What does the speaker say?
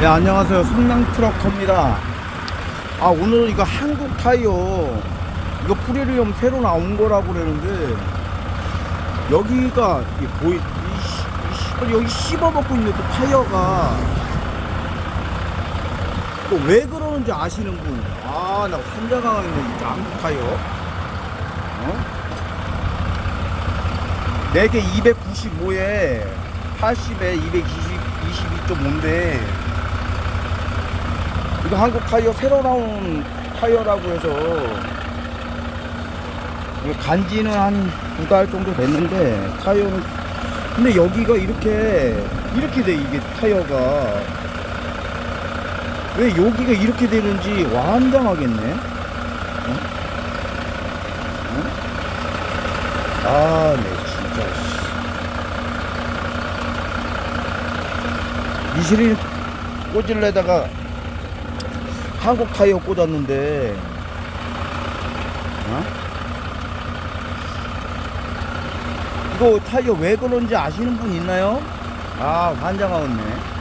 네, 안녕하세요. 성남 트럭터입니다. 아, 오늘 이거 한국 타이어, 이거 프리리엄 새로 나온 거라고 그러는데, 여기가, 이게 보이, 이, 씨- 이 씨- 여기 씹어먹고 있는 그 타이어가, 또 왜 그러는지 아시는 분. 아, 나 환장하고 있네, 이 한국 타이어. 어? 4개 295에 80에 222.5인데 이거 한국 타이어 새로 나온 타이어라고 해서 간지는 한 두 달 정도 됐는데 타이어는 근데 여기가 이렇게 이렇게 돼 이게 타이어가 왜 여기가 이렇게 되는지 완장하겠네 어? 어? 아, 네, 진짜. 씨. 미쉐린 꽂으려다가 한국 타이어 꽂았는데, 어? 이거 타이어 왜 그런지 아시는 분 있나요? 아, 환장하겠네.